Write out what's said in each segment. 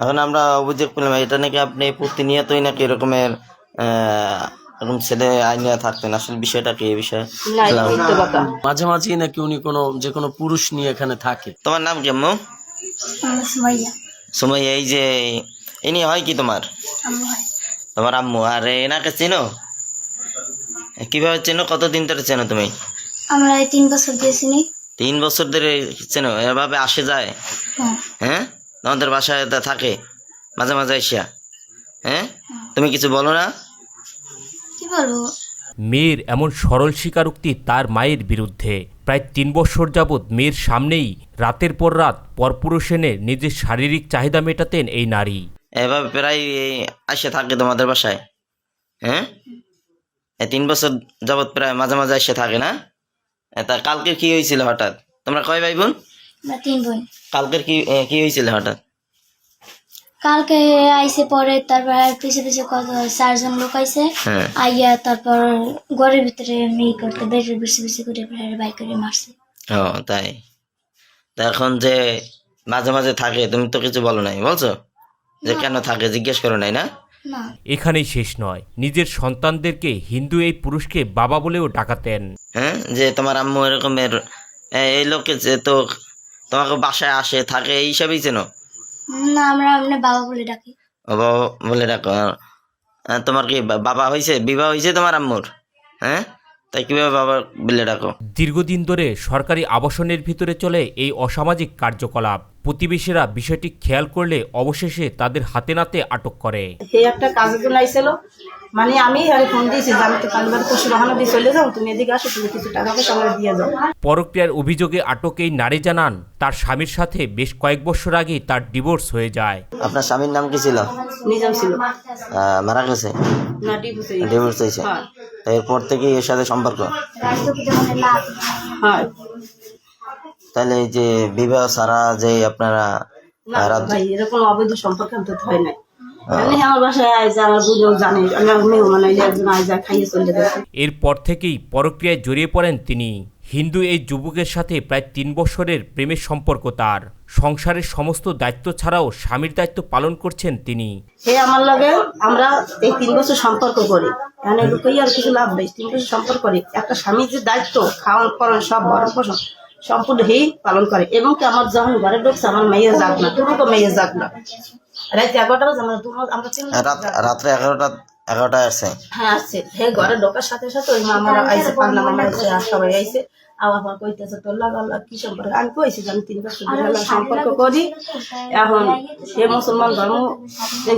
এখন আমরা অভিযোগ পেলাম এটা নাকি আপনি প্রতিনিয়তই নাকি এরকমের আহ, এরকম ছেলে আইনে থাকতেন? আসলে বিষয়টা কি এই বিষয়ে? মাঝে মাঝেই নাকি উনি কোনো যে কোনো পুরুষ নিয়ে এখানে থাকে। তোমার নাম সময় এই যে ইনি হয় কি তোমার? তোমার আম্মু আর এনাকে চেনো? কীভাবে চেনো? কতদিন ধরে চেনো তুমি? আমরা তিন বছর দিয়েছি নি তিন বছর ধরে চেনো? এভাবে আসে যায়? হ্যাঁ? হ্যাঁ তোমাদের বাসায় তা থাকে মাঝে মাঝে এসিয়া হ্যাঁ? তুমি কিছু বলো না? কি বলব? মেয়ের এমন সরল স্বীকারোক্তি তার মায়ের বিরুদ্ধে। প্রায় তিন বছর যাবৎ মেয়ের সামনেই রাতের পর রাত পরপুরুষ এনে নিজের শারীরিক চাহিদা মেটাতেন এই নারী। এভাবে প্রায় আসে থাকে তোমাদের বাসায়। হ্যাঁ? এই তিন বছর যাবৎ প্রায় মাঝে মাঝে এসে থাকে না? তা কালকে কি হয়েছিল হঠাৎ? তোমরা কয় ভাই বোন? আমরা তিন বোন। কালকের কি কি হয়েছিল হঠাৎ? কালকে আইসে পরে তারপর পিছে পিছে কত চারজন লোক আইসে হ্যাঁ। আইয়া তারপর ঘরের ভিতরে মেয়ে করতে বেডের বেশি বেশি করে বাইক করে মারছে। ও তাই। তা এখন যে মাঝে মাঝে থাকে তুমি তো কিছু বলো নাই বলছো? যে কেন থাকে জিজ্ঞেস করো নাই না? এখানেই শেষ নয়। নিজের সন্তানদেরকে হিন্দু এই পুরুষকে বাবা বলেও ডাকাতেন। হ্যাঁ যে তোমার আম্মু এরকমের এই লোকে যে তো তোমাকে বাসায় আসে থাকে এই হিসাবেই চেনো? না আমরা আমরা বাবা বলে ডাকি। ও বাবা বলে ডাকো। তোমার কি বাবা হয়েছে বিবাহ হয়েছে তোমার আম্মুর? হ্যাঁ? তাই কীভাবে বাবা বলে ডাকো? দীর্ঘদিন ধরে সরকারি আবাসনের ভিতরে চলে এই অসামাজিক কার্যকলাপ। প্রতিবেশীরা বিষয়টি খেয়াল করলে অবশেষে তাদের হাতে নাতে আটক করে। সে একটা কাজের জন্য আইছিল। মানে আমি আরে ফোন দিয়েছি যে আমি তো কালবার পশু বাহানো দিয়ে চলে যাও তুমি এদিকে আসো তুমি কিছু টাকা পয়সা আমার দিয়ে যাও। পরক্রিয়ার অভিযোগে আটক এই নারী জানান তার স্বামীর সাথে বেশ কয়েক বছর আগেই তার ডিভোর্স হয়ে যায়। আপনার স্বামীর নাম কি ছিল? নিজাম ছিল। আহ, মারা গেছে? না ডিভোর্স ডিভোর্স হয়েছে। হ্যাঁ। এরপর থেকে এর সাথে সম্পর্ক? হ্যাঁ। তাহলে এই যে বিবাহ ছাড়া যে আপনারা না ভাই এরকম অবৈধ সম্পর্ক তো হয় চলে যায় এরপর থেকেই পরক্রিয়ায় জড়িয়ে পড়েন তিনি। হিন্দু এই যুবকের সাথে প্রায় তিন বছরের প্রেমের সম্পর্ক তার। সংসারের সমস্ত দায়িত্ব ছাড়াও স্বামীর দায়িত্ব পালন করছেন তিনি। সে আমার লগে আমরা এই তিন বছর সম্পর্ক করি। এখানে লুকাই আর কিছু লাভ নেই। তিন বছর সম্পর্ক করি। একটা স্বামীর যে দায়িত্ব খাওয়ান পড়ান সব ভরণ পোষণ সম্পূর্ণ হেই পালন করে। এবং কি আমার যখন ঘরে ঢুকছে আমার মেয়ে যাক না দুটো মেয়ে যাক না। রাত এগারোটা বাজে আমরা দুটো আমরা তিন রাত্রে এগারোটা এগারোটায় আসছে হ্যাঁ আসছে হে ঘরে ঢোকার সাথে সাথে ওই মামারা আইসে পান্না মামা আইসে আর সবাই আইসে আমার কইতেছে তোর লাগা লাগা কি সম্পর্ক? আমি কইছি আমি তিন বছর সম্পর্ক করি। এখন হে মুসলমান ধর্ম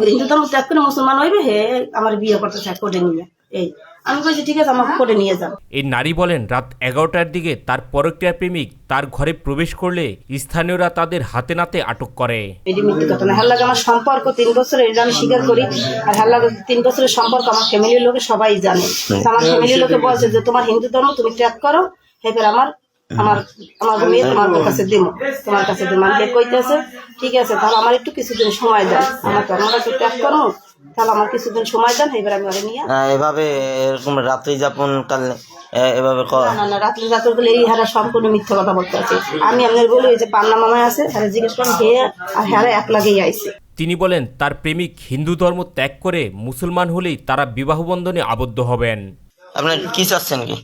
হিন্দু ধর্ম ত্যাগ করে মুসলমান হইবে হে আমার বিয়ে করতে চায় করে নিয়ে। এই। আমি কইছি ঠিক আছে আমাকে করে নিয়ে যান এই নারী বলেন রাত এগারোটার দিকে তার পরক্রিয়া প্রেমিক তার ঘরে প্রবেশ করলে স্থানীয়রা তাদের হাতে নাতে আটক করে। এটি মিথ্যে কথা না হার আমার সম্পর্ক তিন বছরের এটা আমি স্বীকার করি। আর তিন বছরের সম্পর্ক আমার ফ্যামিলির লোকে সবাই জানে। আমার ফ্যামিলির লোকে বলছে যে তোমার হিন্দু ধর্ম তুমি ত্যাগ করো এবার আমার আমার আমার মেয়ে তোমার কাছে দিব তোমার কাছে দিব মানে কইতেছে ঠিক আছে তাহলে আমার একটু কিছুদিন সময় দেন আমার ধর্মটা একটু ত্যাগ করো তাহলে আমার কিছুদিন সময় দেন এবার আমি ওরে নিয়ে এভাবে এরকম রাত্রি যাপন কাল এভাবে না না রাত্রি রাত্র গেলে এই হারা সম্পূর্ণ মিথ্যা কথা বলতে আছে। আমি আপনার বলি ওই যে পান্না মামা আছে হ্যাঁ জিজ্ঞেস করেন হে আর হ্যাঁ এক লাগেই আইছে। তিনি বলেন তার প্রেমিক হিন্দু ধর্ম ত্যাগ করে মুসলমান হলেই তারা বিবাহ বন্ধনে আবদ্ধ হবেন। আপনার কি চাচ্ছেন কি?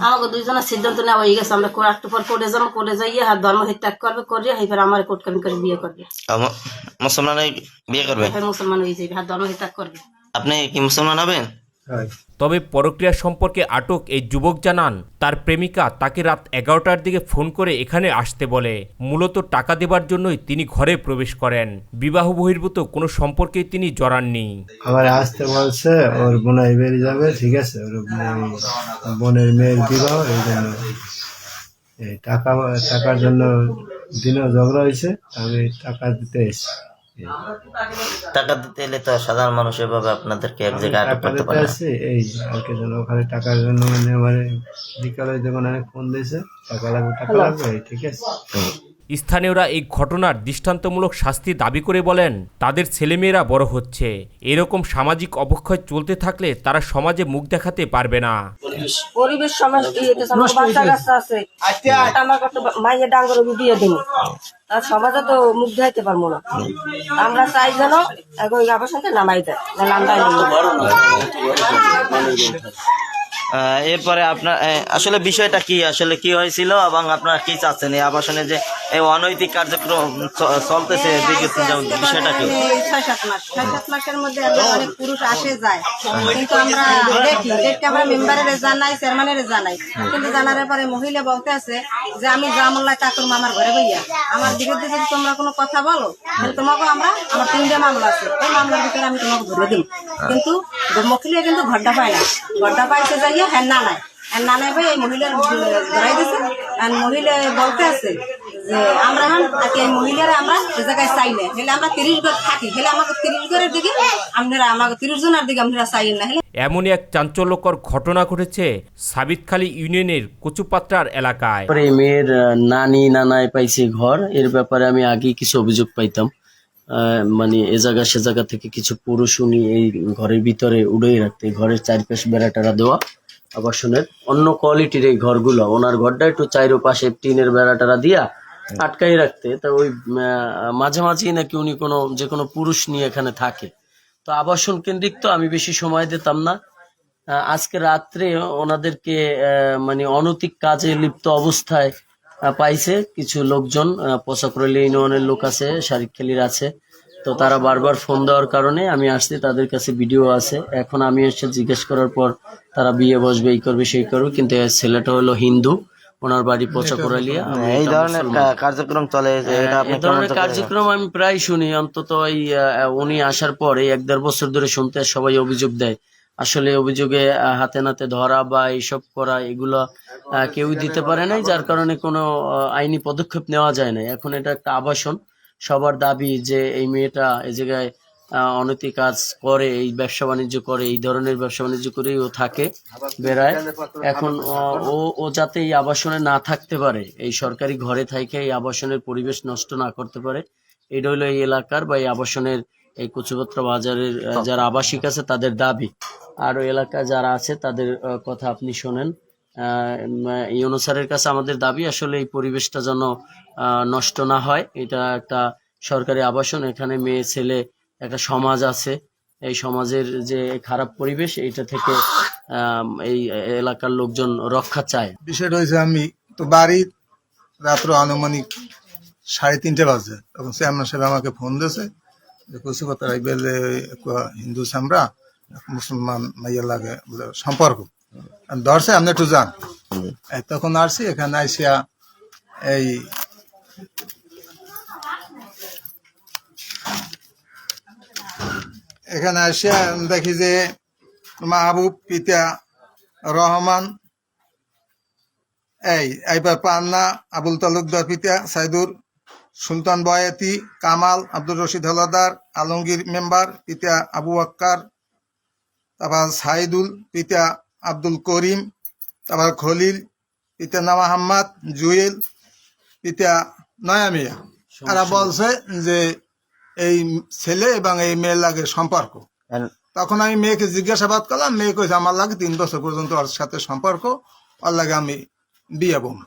আমাকে দুইজনের সিদ্ধান্ত নেওয়া হয়ে গেছে আমরা কোর্ট পর কোর্টে যাব কোর্টে যাইয়ে হাত ধর্ম ত্যাগ করবে করিয়ে এবার আমার কোর্ট কামি করে বিয়ে করবে। আম- মুসলমান হয়ে বিয়ে করবে? এবার মুসলমান হয়ে যাবে হাত ধর্ম ত্যাগ করবে। আপনি কি মুসলমান হবেন? তবে পরক্রিয়া সম্পর্কে আটক এই যুবক জানান তার প্রেমিকা তাকে রাত এগারোটার দিকে ফোন করে এখানে আসতে বলে। মূলত টাকা দেবার জন্যই তিনি ঘরে প্রবেশ করেন। বিবাহ বহির্ভূত কোনো সম্পর্কে তিনি জড়াননি। আবার আসতে বলছে ওর বোনাই বেরিয়ে যাবে ঠিক আছে? ওর বোনের মেয়ের বিবাহ এই জন্য টাকা টাকার জন্য দিনও ঝগড়া হয়েছে আমি টাকা দিতে এসেছি। টাকা দিতে এলে তো সাধারণ মানুষ এভাবে আপনাদেরকে এক জায়গায় আটক করতে পারে আছে এই আর জন্য ওখানে টাকার জন্য মানে আমার বিকালে যখন অনেক ফোন দিয়েছে টাকা লাগবে টাকা লাগবে ঠিক আছে। স্থানীয়রা এই ঘটনার দৃষ্টান্তমূলক শাস্তি দাবি করে বলেন তাদের ছেলেমেয়েরা বড় হচ্ছে। এরকম সামাজিক অবক্ষয় চলতে থাকলে তারা সমাজে মুখ দেখাতে পারবে না। পরিবেশ। সমস্যা বাচ্চা কাচ্চা আছে। আমার কত মাইয়ে ডাঙ্গর দিয়ে দিন আর সমাজে তো মুখ দেখাইতে পারব না। আমরা চাই যেন এখন আবাসনকে নামাই দেয় নাহলে আমরা আহ, এরপরে আপনার আসলে বিষয়টা কি? আসলে কি হয়েছিল এবং আপনারা কি চাচ্ছেন? এই আবাসনে যে এই অনৈতিক কার্যক্রম চলতেছে বিষয়টা কি? ছয় সাত মাস। ছয় সাত মাসের মধ্যে অনেক পুরুষ আসে যায়। কিন্তু আমরা দেখি দেখতে আমরা মেম্বারের জানাই চেয়ারম্যানের জানাই কিন্তু জানার পরে মহিলা বলতে আছে যে আমি করব ঘরে বইয়া আমার বিরুদ্ধে যদি তোমরা কোনো কথা বলো তাহলে তোমাকে আমরা আমার তিনটে মামলা আছে। ওই মামলার ভিতরে আমি তোমাকে ধরে দিব কিন্তু মহিলা কিন্তু ঘরটা পায় না। ঘরটা পাইছে হ্যাঁ না নাই আর ভাই এই মহিলার ধরাই দিছে। আর মহিলা বলতে আছে যে আমরা এখন তাকে এই মহিলারা আমরা এ জায়গায় চাই না। হেলে আমরা তিরিশ ঘর থাকি। হেলে আমাকে তিরিশ ঘরের দিকে আপনারা আমাকে তিরিশ জনের দিকে আপনারা চাই না। হেলে এমনই এক চাঞ্চল্যকর ঘটনা ঘটেছে সাবিতখালী ইউনিয়নের কচুপাত্রার এলাকায়। এই মেয়ের নানি নানায় পাইছে ঘর। এর ব্যাপারে আমি আগে কিছু অভিযোগ পাইতাম। আহ, মানে এ জায়গা সে জায়গা থেকে কিছু পুরুষ উনি এই ঘরের ভিতরে উড়েই রাখতে ঘরের চারপাশে বেড়াটারা দেওয়া। আবাসনের অন্য কোয়ালিটির এই ঘরগুলো, ওনার ঘরটা একটু চাইরো পাশে টিনের বেড়াটারা দিয়া আটকাই রাখতে, তা ওই মাঝে মাঝেই নাকি উনি কোনো, যে কোনো পুরুষ নিয়ে এখানে থাকে। তো আবাসন কেন্দ্রিক তো আমি বেশি সময় দিতাম না। আজকে রাত্রে ওনাদেরকে মানে অনৈতিক কাজে লিপ্ত অবস্থায় পাইছে কিছু লোকজন পোশাকরলি ইউনিয়নের লোক আছে শারিকখালির আছে। তো তারা বারবার ফোন দেওয়ার কারণে আমি আসছি তাদের কাছে ভিডিও আছে। এখন আমি এসে জিজ্ঞেস করার পর তারা বিয়ে বসবে এই করবে সেই করবে। কিন্তু ছেলেটা হলো হিন্দু ওনার বাড়ি পোচাকরালিয়া এই ধরনের কার্যক্রম চলে এই ধরনের কার্যক্রম আমি প্রায় শুনি। অন্তত এই উনি আসার পর এই এক দেড় বছর ধরে শুনতে সবাই অভিযোগ দেয়। আসলে অভিযোগে হাতে নাতে ধরা বা এইসব করা এগুলো কেউই দিতে পারে নাই যার কারণে কোনো আইনি পদক্ষেপ নেওয়া যায় না এখন এটা একটা আবাসন। সবার দাবি যে এই মেয়েটা এই জায়গায় অনৈতিক কাজ করে, এই ব্যবসা বাণিজ্য করে, এই ধরনের ব্যবসা বাণিজ্য করেই ও থাকে, বেড়ায়। এখন ও ও যাতে এই আবাসনে না থাকতে পারে, এই সরকারি ঘরে থেকে এই আবাসনের পরিবেশ নষ্ট না করতে পারে, এটা হলো এই এলাকার বা এই আবাসনের, এই কচুপত্র বাজারের যারা আবাসিক আছে তাদের দাবি। আর ওই এলাকায় যারা আছে তাদের কথা আপনি শোনেন। অনুসারের কাছে আমাদের দাবি, আসলে এই পরিবেশটা যেন নষ্ট না হয়। এটা একটা সরকারি আবাসন, এখানে মেয়ে, ছেলে, একটা সমাজ আছে। এই সমাজের যে খারাপ পরিবেশ, এইটা থেকে এই এলাকার লোকজন রক্ষা চায়। বিষয়টা হয়েছে আমি তো বাড়ি রাত্র আনুমানিক সাড়ে তিনটে বাজে, তখন চেয়ারম্যান সাহেব আমাকে ফোন দিয়েছে যে কচুপাতা হিন্দু সামরা মুসলমান মাইয়া লাগে সম্পর্ক। ধরছে আপনি একটু যান। তখন আসছি এখানে আইসিয়া এই এখানে আসিয়া দেখি যে মাহবুব পিতা রহমান এই এইবার পান্না আবুল তালুকদার পিতা সাইদুর সুলতান বয়াতি কামাল আব্দুর রশিদ হলাদার আলমগীর মেম্বার পিতা আবু আক্কার তারপর সাইদুল পিতা আব্দুল করিম তারপর খলিল পিতা নামা হাম্মাদ জুয়েল পিতা নয়া মিয়া। এরা বলছে যে এই ছেলে এবং এই মেয়ের লাগে সম্পর্ক। তখন আমি মেয়েকে জিজ্ঞাসাবাদ করলাম মেয়ে কইছে আমার লাগে তিন বছর পর্যন্ত ওর সাথে সম্পর্ক ওর লাগে আমি বিয়ে বম